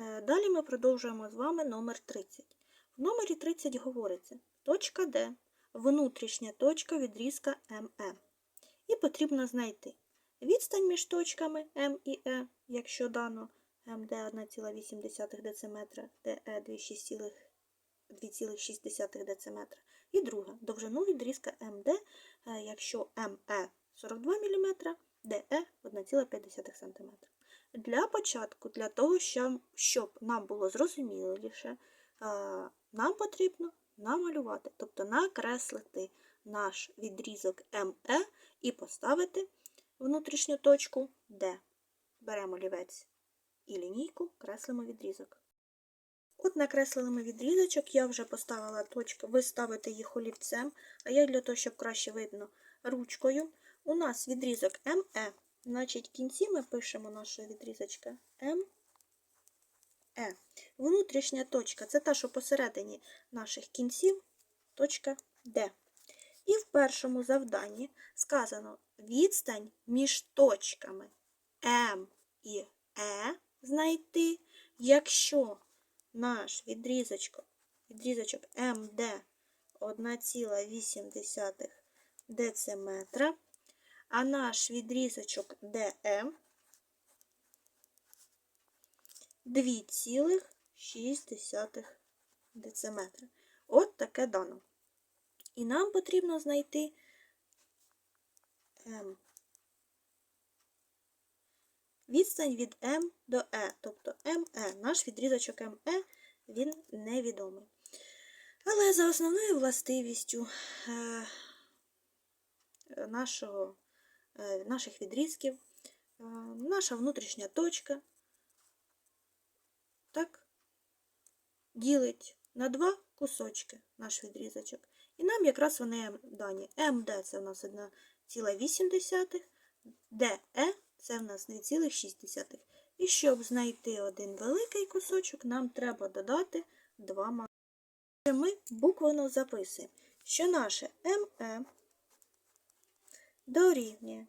Е, Далі ми продовжуємо з вами номер 30. В номері 30 говориться точка Д, внутрішня точка відрізка МЕ. І потрібно знайти відстань між точками М і Е, якщо дано МД 1,8 дециметра, ДЕ 2,6 дециметра. І друге довжину відрізка МД, е, якщо МЕ 42 мм, ДЕ 1,5 см. Для початку, для того, щоб, нам було зрозуміліше, нам потрібно намалювати, тобто накреслити наш відрізок МЕ і поставити внутрішню точку Д. Беремо олівець і лінійку, креслимо відрізок. От накреслили ми відрізочок, я вже поставила точки, ви ставите їх олівцем, а я для того, щоб краще видно ручкою. У нас відрізок МЕ. Значить, в кінці ми пишемо нашого відрізочка М. Е. Внутрішня точка це та, що посередині наших кінців, точка Д. І в першому завданні сказано відстань між точками М і Е знайти, якщо наш відрізочок, відрізочок МД 1,8 дециметра, а наш відрізочок ДМ 2,6 дециметра. От таке дано. І нам потрібно знайти М. Відстань від М до Е, тобто МЕ. Наш відрізочок МЕ, він невідомий. Але за основною властивістю е, нашого, наших відрізків, е, наша внутрішня точка так, ділить на два кусочки наш відрізочок. І нам якраз вони дані. МД це в нас 1,8, ДЕ це в нас 2,6. І щоб знайти один великий кусочок, нам треба додати два маленьких. Ми буквено записуємо, що наше МЕ дорівнює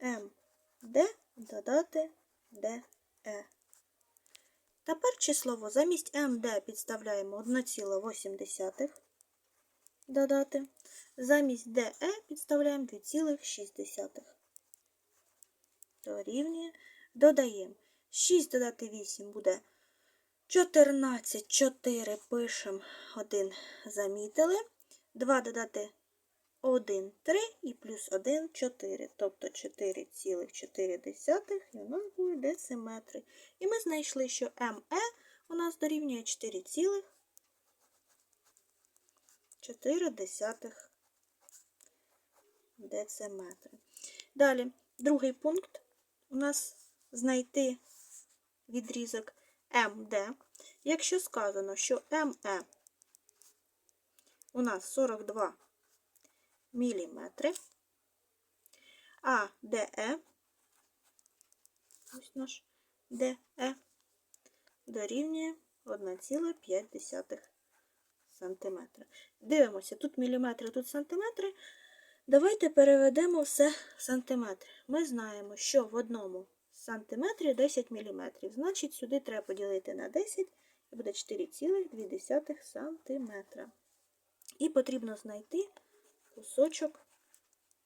МД додати ДЕ. Тепер числово замість МД підставляємо 1,8 додати. Замість ДЕ підставляємо 2,6. Дорівнює. Додаємо 6 додати 8 буде 14, 4 пишемо 1 замітили. 2 додати 1, 3 і плюс 1, 4. Тобто 4,4 і у нас буде дециметри. І ми знайшли, що МЕ у нас дорівнює 4,4 дециметри. Далі, другий пункт у нас знайти відрізок МД. Якщо сказано, що МЕ у нас 42 мм, а ДЕ, ось наш ДЕ, дорівнює 1,5 см. Дивимося, тут міліметри, тут сантиметри. Давайте переведемо все в сантиметри. Ми знаємо, що в одному сантиметрі 10 мм. Значить, сюди треба поділити на 10 і буде 4,2 см. І потрібно знайти кусочок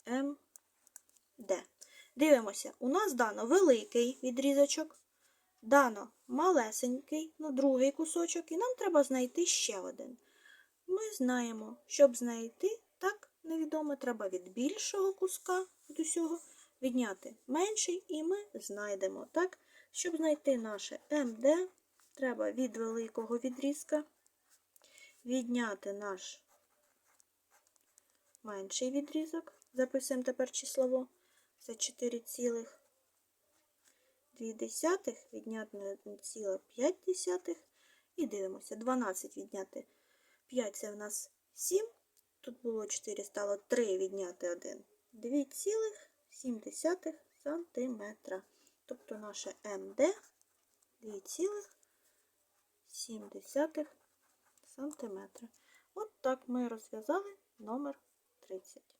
МД. Дивимося, у нас дано великий відрізочок, дано малесенький, ну, другий кусочок, і нам треба знайти ще один. Ми знаємо, щоб знайти так невідоме, треба від більшого куска від усього відняти менший, і ми знайдемо. так? Щоб знайти наше МД, треба від великого відрізка відняти наш менший відрізок. Записуємо тепер числово. Це 4,2 відняти на 1,5. І дивимося, 12 відняти 5 це в нас 7. Тут було 4, стало 3 відняти 1. 2,7 см. Тобто наше МД 2,7 см. От так ми розв'язали номер 30.